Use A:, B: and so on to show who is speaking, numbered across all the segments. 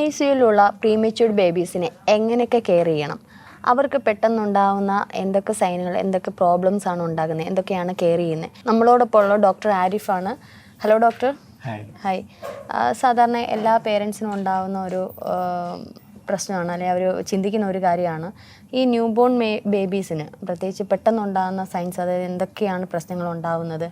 A: I സിയിലുള്ള പ്രീമെച്യൂർഡ് ബേബീസിനെ എങ്ങനെയൊക്കെ care ചെയ്യണം? അവർക്ക് പെട്ടെന്നുണ്ടാവുന്ന എന്തൊക്കെ സൈനുകൾ എന്തൊക്കെ പ്രോബ്ലംസ് ആണ് ഉണ്ടാകുന്നത് എന്തൊക്കെയാണ് കെയർ ചെയ്യുന്നത് നമ്മളോടൊപ്പം ഉള്ള ഡോക്ടർ ആരിഫാണ് ഹലോ ഡോക്ടർ
B: ഹായ്
A: സാധാരണ എല്ലാ പേരൻസിനും ഉണ്ടാവുന്ന ഒരു പ്രശ്നമാണ് അല്ലെങ്കിൽ അവർ ചിന്തിക്കുന്ന ഒരു കാര്യമാണ്. ഈ ന്യൂ ബോൺ മേ ബേബീസിന് പ്രത്യേകിച്ച് പെട്ടെന്നുണ്ടാകുന്ന സയൻസ് അതായത് എന്തൊക്കെയാണ് പ്രശ്നങ്ങൾ ഉണ്ടാകുന്നത്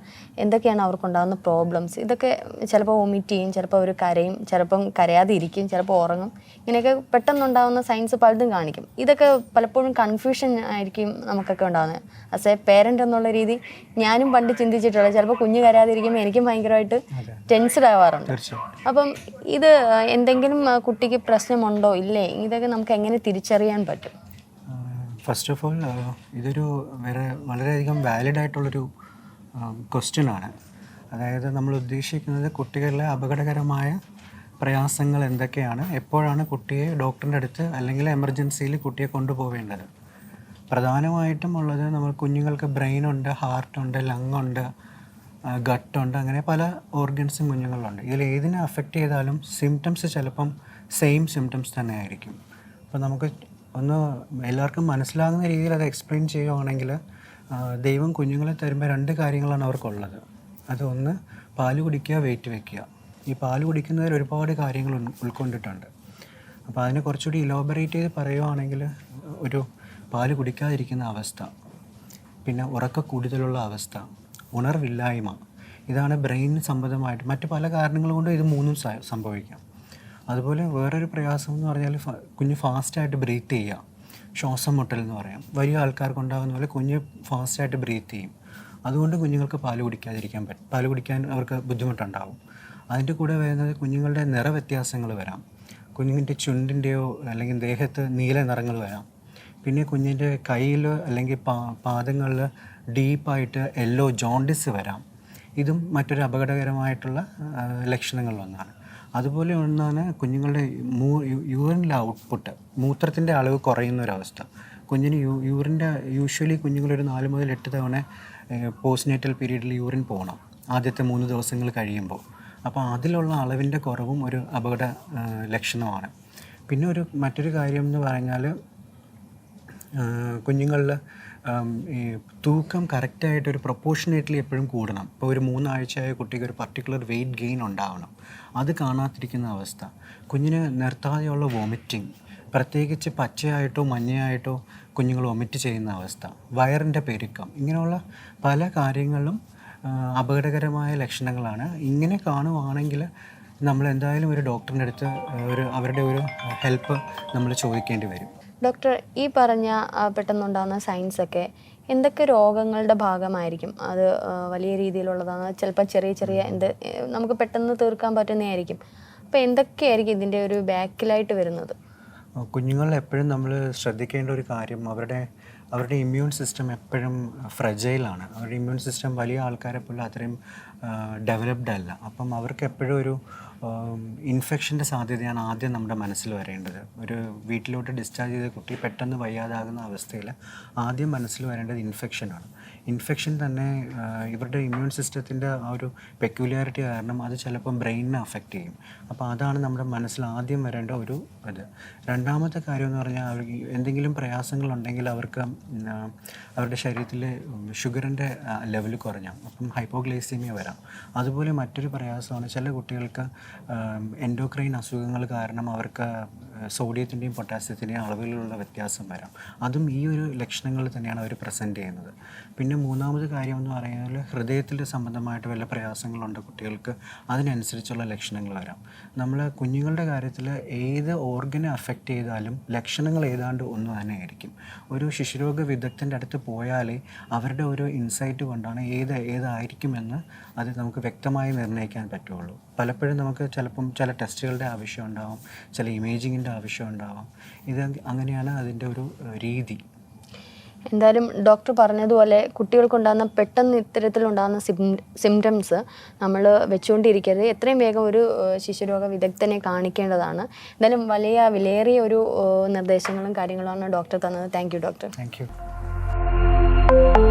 A: എന്തൊക്കെയാണ് അവർക്കുണ്ടാകുന്ന പ്രോബ്ലംസ് ഇതൊക്കെ ചിലപ്പോൾ വൊമിറ്റ് ചെയ്യും ചിലപ്പോൾ അവർ കരയും ചിലപ്പം കരയാതെ ഇരിക്കും ചിലപ്പോൾ ഉറങ്ങും. ഇങ്ങനെയൊക്കെ പെട്ടെന്നുണ്ടാകുന്ന സയൻസ് പലതും കാണിക്കും. ഇതൊക്കെ പലപ്പോഴും കൺഫ്യൂഷൻ ആയിരിക്കും നമുക്കൊക്കെ ഉണ്ടാകുന്നത് ആസ് എ പേരന്റ് എന്നുള്ള രീതി ഞാനും പണ്ട് ചിന്തിച്ചിട്ടുള്ളത് ചിലപ്പോൾ കുഞ്ഞ് കരയാതിരിക്കുമ്പോൾ എനിക്കും ഭയങ്കരമായിട്ട് ടെൻസ്ഡ് ആവാറുണ്ട്. അപ്പം ഇത് എന്തെങ്കിലും കുട്ടിക്ക് പ്രശ്നമുണ്ടോ? ഇല്ലേ? ഇതൊക്കെ നമുക്ക് എങ്ങനെ തിരിച്ചറിയാൻ പറ്റും?
B: ഫസ്റ്റ് ഓഫ് ഓൾ ഇതൊരു വേറെ വളരെയധികം വാലിഡ് ആയിട്ടുള്ളൊരു ക്വസ്റ്റ്യൻ ആണ്. അതായത് നമ്മൾ ഉദ്ദേശിക്കുന്നത് കുട്ടികളിലെ അപകടകരമായ പ്രയാസങ്ങൾ എന്തൊക്കെയാണ് എപ്പോഴാണ് കുട്ടിയെ ഡോക്ടറിന്റെ അടുത്ത് അല്ലെങ്കിൽ എമർജൻസിയിൽ കുട്ടിയെ കൊണ്ടുപോവേണ്ടത്? പ്രധാനമായിട്ടും ഉള്ളത് നമ്മൾ കുഞ്ഞുങ്ങൾക്ക് ബ്രെയിനുണ്ട് ഹാർട്ടുണ്ട് ലങ്ങുണ്ട് ഗട്ടുണ്ട് അങ്ങനെ പല ഓർഗൻസും കുഞ്ഞുങ്ങളിലുണ്ട് ഇതിൽ ഏതിനെ അഫക്റ്റ് ചെയ്താലും സിംറ്റംസ് ചിലപ്പം സെയിം സിംറ്റംസ് തന്നെ ആയിരിക്കും അപ്പോൾ നമുക്ക് ഒന്ന് എല്ലാവർക്കും മനസ്സിലാകുന്ന രീതിയിൽ അത് എക്സ്പ്ലെയിൻ ചെയ്യുകയാണെങ്കിൽ ദൈവം കുഞ്ഞുങ്ങളെ തരുമ്പോൾ രണ്ട് കാര്യങ്ങളാണ് അവർക്കുള്ളത്. അതൊന്ന് പാൽ കുടിക്കുക വെയിറ്റ് വെക്കുക. ഈ പാൽ കുടിക്കുന്നതിൽ ഒരുപാട് കാര്യങ്ങൾ ഉൾക്കൊണ്ടിട്ടുണ്ട്. അപ്പോൾ അതിനെ കുറച്ചുകൂടി ഇലോബറേറ്റ് ചെയ്ത് പറയുവാണെങ്കിൽ ഒരു പാൽ കുടിക്കാതിരിക്കുന്ന അവസ്ഥ പിന്നെ ഉറക്ക കൂടുതലുള്ള അവസ്ഥ ഉണർവില്ലായ്മ ഇതാണ് ബ്രെയിൻ സംബന്ധമായിട്ട് മറ്റു പല കാരണങ്ങൾ കൊണ്ടും ഇത് മൂന്നും സംഭവിക്കാം. അതുപോലെ വേറൊരു പ്രയാസം എന്ന് പറഞ്ഞാൽ കുഞ്ഞ് ഫാസ്റ്റായിട്ട് ബ്രീത്ത് ചെയ്യുക. ശ്വാസം മുട്ടൽ എന്ന് പറയാം. വലിയ ആൾക്കാർക്ക് ഉണ്ടാകുന്ന പോലെ കുഞ്ഞ് ഫാസ്റ്റായിട്ട് ബ്രീത്ത് ചെയ്യും. അതുകൊണ്ട് കുഞ്ഞുങ്ങൾക്ക് പാൽ കുടിക്കാതിരിക്കാൻ പറ്റും പാൽ കുടിക്കാൻ അവർക്ക് ബുദ്ധിമുട്ടുണ്ടാവും. അതിന്റെ കൂടെ വരുന്നത് കുഞ്ഞുങ്ങളുടെ നിറവ്യത്യാസങ്ങൾ വരാം. കുഞ്ഞിന്റെ ചുണ്ടിന്റെയോ അല്ലെങ്കിൽ ദേഹത്ത് നീല നിറങ്ങൾ വരാം. പിന്നെ കുഞ്ഞിന്റെ കയ്യിൽ അല്ലെങ്കിൽ പാ പാദങ്ങളിൽ ഡീപ്പായിട്ട് യെല്ലോ ജോണ്ടിസ് വരാം. ഇതും മറ്റൊരു അപകടകരമായിട്ടുള്ള ലക്ഷണങ്ങളിലൊന്നാണ് അതുപോലെ ഒന്നാണ് കുഞ്ഞുങ്ങളുടെ മൂ യൂറിനിലെ ഔട്ട്പുട്ട് മൂത്രത്തിന്റെ അളവ് കുറയുന്ന ഒരവസ്ഥ കുഞ്ഞിന് യൂ യൂറിന്റെ യൂഷ്വലി കുഞ്ഞുങ്ങളൊരു നാല് മുതൽ എട്ട് തവണ പോസ്റ്റ്നേറ്റൽ പീരീഡിൽ യൂറിൻ പോകണം ആദ്യത്തെ മൂന്ന് ദിവസങ്ങൾ കഴിയുമ്പോൾ. അപ്പോൾ അതിലുള്ള അളവിന്റെ കുറവും ഒരു അപകട ലക്ഷണമാണ്. പിന്നെ ഒരു മറ്റൊരു കാര്യം എന്ന് പറഞ്ഞാൽ കുഞ്ഞുങ്ങളിൽ ഈ തൂക്കം കറക്റ്റായിട്ട് ഒരു പ്രൊപ്പോർഷനേറ്റ്ലി എപ്പോഴും കൂടണം. ഇപ്പോൾ ഒരു മൂന്നാഴ്ചയായ കുട്ടിക്ക് ഒരു പർട്ടിക്കുലർ വെയിറ്റ് ഗെയിൻ ഉണ്ടാവണം. അത് കാണാതിരിക്കുന്ന അവസ്ഥ. കുഞ്ഞിന് നിർത്താതെയുള്ള വോമിറ്റിംഗ് പ്രത്യേകിച്ച് പച്ചയായിട്ടോ മഞ്ഞയായിട്ടോ കുഞ്ഞുങ്ങൾ വൊമിറ്റ് ചെയ്യുന്ന അവസ്ഥ വയറിന്റെ പെരുക്കം ഇങ്ങനെയുള്ള പല കാര്യങ്ങളും അപകടകരമായ ലക്ഷണങ്ങളാണ്. ഇങ്ങനെ കാണുവാണെങ്കിൽ നമ്മൾ എന്തായാലും ഒരു ഡോക്ടറിന്റെ അടുത്ത് ഒരു അവരുടെ ഒരു ഹെൽപ്പ് നമ്മൾ ചോദിക്കേണ്ടി വരും.
A: ഡോക്ടർ ഈ പറഞ്ഞ പെട്ടെന്നുണ്ടാകുന്ന സയൻസ് ഒക്കെ എന്തൊക്കെ രോഗങ്ങളുടെ ഭാഗമായിരിക്കും? അത് വലിയ രീതിയിലുള്ളതാണ്? ചിലപ്പോൾ ചെറിയ ചെറിയ എന്ത് നമുക്ക് പെട്ടെന്ന് തീർക്കാൻ പറ്റുന്നതായിരിക്കും. അപ്പോൾ എന്തൊക്കെയായിരിക്കും ഇതിന്റെ ഒരു ബാക്കിലായിട്ട് വരുന്നത്?
B: കുഞ്ഞുങ്ങൾ എപ്പോഴും നമ്മൾ ശ്രദ്ധിക്കേണ്ട ഒരു കാര്യം അവരുടെ അവരുടെ ഇമ്മ്യൂൺ സിസ്റ്റം എപ്പോഴും ഫ്രജൈലാണ് അവരുടെ ഇമ്മ്യൂൺ സിസ്റ്റം വലിയ ആൾക്കാരെ പോലെ അത്രയും ഡെവലപ്ഡ് അല്ല. അപ്പം അവർക്ക് എപ്പോഴും ഒരു ഇൻഫെക്ഷന്റെ സാധ്യതയാണ് ആദ്യം നമ്മുടെ മനസ്സിൽ വരേണ്ടത്. ഒരു വീട്ടിലോട്ട് ഡിസ്ചാർജ് ചെയ്ത കുട്ടി പെട്ടെന്ന് വയ്യാതാകുന്ന അവസ്ഥയിൽ ആദ്യം മനസ്സിൽ വരേണ്ടത് ഇൻഫെക്ഷനാണ് ഇൻഫെക്ഷൻ തന്നെ ഇവരുടെ ഇമ്മ്യൂൺ സിസ്റ്റത്തിന്റെ ആ ഒരു പെക്യുലാരിറ്റി കാരണം അത് ചിലപ്പം ബ്രെയിനിനെ അഫക്റ്റ് ചെയ്യും. അപ്പോൾ അതാണ് നമ്മുടെ മനസ്സിൽ ആദ്യം വരേണ്ട ഒരു ഇത്. രണ്ടാമത്തെ കാര്യം എന്ന് പറഞ്ഞാൽ അവർ എന്തെങ്കിലും പ്രയാസങ്ങളുണ്ടെങ്കിൽ അവർക്ക് അവരുടെ ശരീരത്തിൽ ഷുഗറിന്റെ ലെവൽ കുറഞ്ഞാൽ അപ്പം ഹൈപ്പോഗ്ലൈസീമിയ വരാം. അതുപോലെ മറ്റൊരു പ്രയാസമാണ് ചില കുട്ടികൾക്ക് എൻഡോക്രൈൻ അസുഖങ്ങൾ കാരണം അവർക്ക് സോഡിയത്തിന്റെയും പൊട്ടാസ്യത്തിന്റെയും അളവിലുള്ള വ്യത്യാസം വരാം. അതും ഈ ഒരു ലക്ഷണങ്ങൾ തന്നെയാണ് അവർ പ്രസന്റ് ചെയ്യുന്നത്. പിന്നെ മൂന്നാമത് കാര്യം എന്ന് പറയുന്നത് ഹൃദയത്തിൽ സംബന്ധമായിട്ട് വല്ല പ്രയാസങ്ങളുണ്ട് കുട്ടികൾക്ക്? അതിനനുസരിച്ചുള്ള ലക്ഷണങ്ങൾ വരാം. നമ്മൾ കുഞ്ഞുങ്ങളുടെ കാര്യത്തിൽ ഏത് ഓർഗനെ അഫക്റ്റ് ചെയ്താലും ലക്ഷണങ്ങൾ ഏതാണ്ട് ഒന്ന് തന്നെ ആയിരിക്കും ഒരു ശിശുരോഗ വിദഗ്ധന്റെ അടുത്ത് പോയാലേ അവരുടെ ഒരു ഇൻസൈറ്റ് കൊണ്ടാണ് ഏത് ഏതായിരിക്കുമെന്ന് അത് നമുക്ക് വ്യക്തമായി നിർണയിക്കാൻ പറ്റുള്ളൂ. പലപ്പോഴും നമുക്ക് ചിലപ്പം ചില ടെസ്റ്റുകളുടെ ആവശ്യം ഉണ്ടാവും ചില ഇമേജിങ്ങിന്റെ ആവശ്യം ഉണ്ടാവാം ഇത് അങ്ങനെയാണ് അതിന്റെ ഒരു രീതി.
A: എന്തായാലും ഡോക്ടർ പറഞ്ഞതുപോലെ കുട്ടികൾക്കുണ്ടാകുന്ന പെട്ടെന്ന് ഇത്തരത്തിലുണ്ടാകുന്ന സിം സിംറ്റംസ് നമ്മൾ വെച്ചുകൊണ്ടിരിക്കരുത്. എത്രയും വേഗം ഒരു ശിശുരോഗ വിദഗ്ധനെ കാണിക്കേണ്ടതാണ്. എന്തായാലും വലിയ വിലയേറിയ ഒരു നിർദ്ദേശങ്ങളും കാര്യങ്ങളുമാണ് ഡോക്ടർ തന്നത്. Thank you doctor.
B: Thank you.